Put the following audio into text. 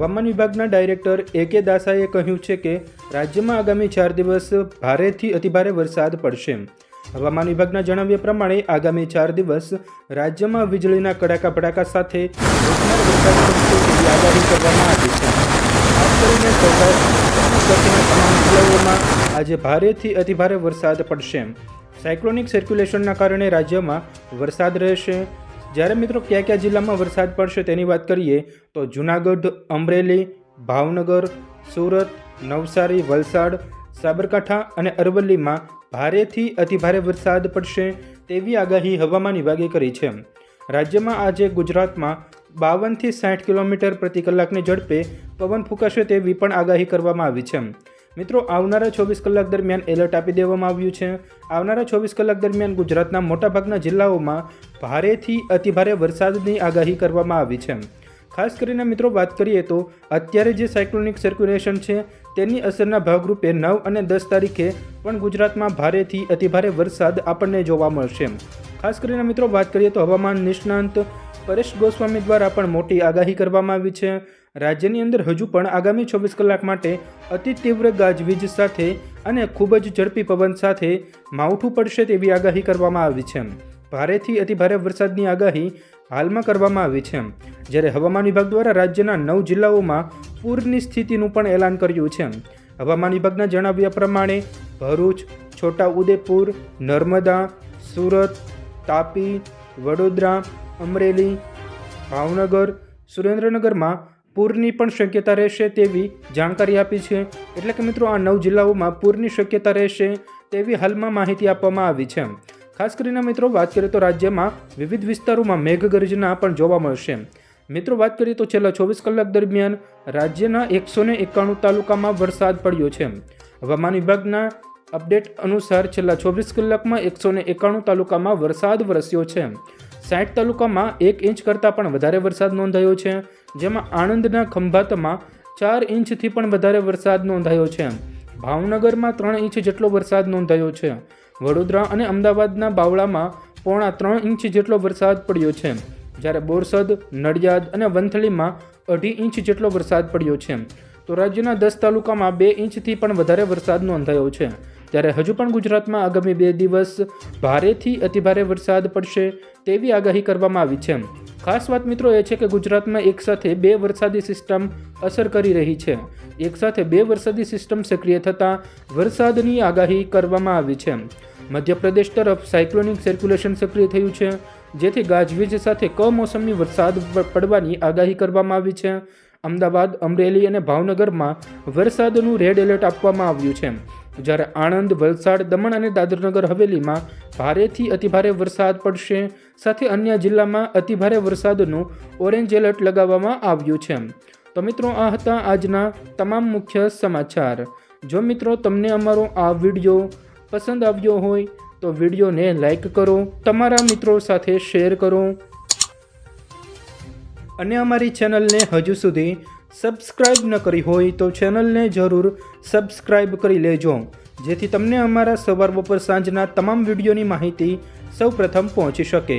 હવામાન વિભાગના ડાયરેક્ટર એ કે દાસાએ કહ્યું છે કે રાજ્યમાં આગામી ચાર દિવસ ભારેથી અતિભારે વરસાદ પડશે. હવામાન વિભાગના જણાવ્યા પ્રમાણે આગામી ચાર દિવસ રાજ્યમાં વીજળીના કડાકા ભડાકા સાથે આગાહી કરવામાં આવી છે. ખાસ કરીને આજે ભારેથી અતિભારે વરસાદ પડશે. સાયક્લોનિક સર્ક્યુલેશનના કારણે રાજ્યમાં વરસાદ રહેશે. જ્યારે મિત્રો કયા કયા જિલ્લામાં વરસાદ પડશે તેની વાત કરીએ, તો જૂનાગઢ, અમરેલી, ભાવનગર, સુરત, નવસારી, વલસાડ, સાબરકાંઠા અને અરવલ્લીમાં ભારેથી અતિભારે વરસાદ પડશે તેવી આગાહી હવામાન વિભાગે કરી છે. રાજ્યમાં આજે ગુજરાતમાં બાવનથી સાઠ કિલોમીટર પ્રતિ કલાકની ઝડપે પવન ફૂંકાશે તેવી પણ આગાહી કરવામાં આવી છે. મિત્રો, આવનારા ચોવીસ કલાક દરમિયાન એલર્ટ આપી દેવામાં આવ્યું છે. આવનારા ચોવીસ કલાક દરમિયાન ગુજરાતના મોટાભાગના જિલ્લાઓમાં ભારેથી અતિભારે વરસાદની આગાહી કરવામાં આવી છે. ખાસ કરીને મિત્રો વાત કરીએ તો અત્યારે જે સાયક્લોનિક સર્ક્યુલેશન છે, તેની અસરના ભાગરૂપે નવ અને દસ તારીખે પણ ગુજરાતમાં ભારેથી અતિભારે વરસાદ આપણને જોવા મળશે. ખાસ કરીને મિત્રો વાત કરીએ તો હવામાન નિષ્ણાંત પરેશ ગોસ્વામી દ્વારા પણ મોટી આગાહી કરવામાં આવી છે. રાજ્યની અંદર હજુ પણ આગામી ચોવીસ કલાક માટે અતિ તીવ્ર ગાજવીજ સાથે અને ખૂબ જ ઝડપી પવન સાથે માવઠું પડશે તેવી આગાહી કરવામાં આવી છે. ભારેથી અતિભારે વરસાદની આગાહી હાલમાં કરવામાં આવી છે. જ્યારે હવામાન વિભાગ દ્વારા રાજ્યના નવ જિલ્લાઓમાં પૂરની સ્થિતિનું પણ એલાન કર્યું છે. હવામાન વિભાગના જણાવ્યા પ્રમાણે, ભરૂચ છોટા ઉદેપુર નર્મદા, સુરત, તાપી, વડોદરા, અમરેલી, ભાવનગર, સુરેન્દ્રનગરમાં પૂરની પણ શક્યતા રહેશે તેવી જાણકારી આપી છે. એટલે કે મિત્રો, આ નવ જિલ્લાઓમાં પૂરની શક્યતા રહેશે તેવી હાલમાં માહિતી આપવામાં આવી છે. ખાસ કરીને મિત્રો, વાત કરીએ તો રાજ્યમાં વિવિધ વિસ્તારોમાં મેઘગર્જના પણ જોવા મળશે. મિત્રો, વાત કરીએ તો છેલ્લા ચોવીસ કલાક દરમિયાન રાજ્યના એકસો ને એકાણું તાલુકામાં વરસાદ પડ્યો છે. હવામાન વિભાગના અપડેટ અનુસાર છેલ્લા ચોવીસ કલાકમાં એકસો ને એકાણું તાલુકામાં વરસાદ વરસ્યો છે. સાઠ તાલુકામાં એક ઇંચ કરતાં પણ વધારે વરસાદ નોંધાયો છે, જેમાં આણંદના ખંભાતમાં ચાર ઇંચથી પણ વધારે વરસાદ નોંધાયો છે. ભાવનગરમાં ત્રણ ઇંચ જેટલો વરસાદ નોંધાયો છે. વડોદરા અને અમદાવાદના બાવળામાં પોણા ત્રણ ઇંચ જેટલો વરસાદ પડ્યો છે. જ્યારે બોરસદ, નડિયાદ અને વંથલીમાં અઢી ઇંચ જેટલો વરસાદ પડ્યો છે. તો રાજ્યના દસ તાલુકામાં બે ઇંચથી પણ વધારે વરસાદ નોંધાયો છે. ત્યારે હજુ પણ ગુજરાતમાં આગામી બે દિવસ ભારેથી અતિભારે વરસાદ પડશે તેવી આગાહી કરવામાં આવી છે. ખાસ વાત મિત્રો એ છે કે ગુજરાતમાં એકસાથે બે વરસાદી સિસ્ટમ અસર કરી રહી છે. એકસાથે બે વરસાદી સિસ્ટમ સક્રિય થતાં વરસાદની આગાહી કરવામાં આવી છે. મધ્યપ્રદેશ તરફ સાયક્લોનિક સર્ક્યુલેશન સક્રિય થયું છે, જેથી ગાજવીજ સાથે કમોસમી વરસાદ પડવાની આગાહી કરવામાં આવી છે. અમદાવાદ, અમરેલી અને ભાવનગરમાં વરસાદનું રેડ એલર્ટ આપવામાં આવ્યું છે. જ્યારે આણંદ, વલસાડ, દમણ અને દાદરનગર હવેલીમાં ભારેથી અતિભારે વરસાદ પડશે, સાથે અન્ય જિલ્લામાં અતિભારે વરસાદનું ઓરેન્જ એલર્ટ લગાવવામાં આવ્યું છે. તો મિત્રો, આ હતા આજના તમામ મુખ્ય સમાચાર. જો મિત્રો, તમને અમારો આ વીડિયો પસંદ આવ્યો હોય તો વિડીયોને લાઈક કરો, તમારા મિત્રો સાથે શેર કરો. અને અમારી ચેનલને હજુ સુધી સબસ્ક્રાઇબ ન કરી હોય તો ચેનલને જરૂર સબસ્ક્રાઇબ કરી લેજો, જેથી તમને અમારા સવાર બપોર સાંજના તમામ વિડીયોની માહિતી સૌપ્રથમ પહોંચી શકે.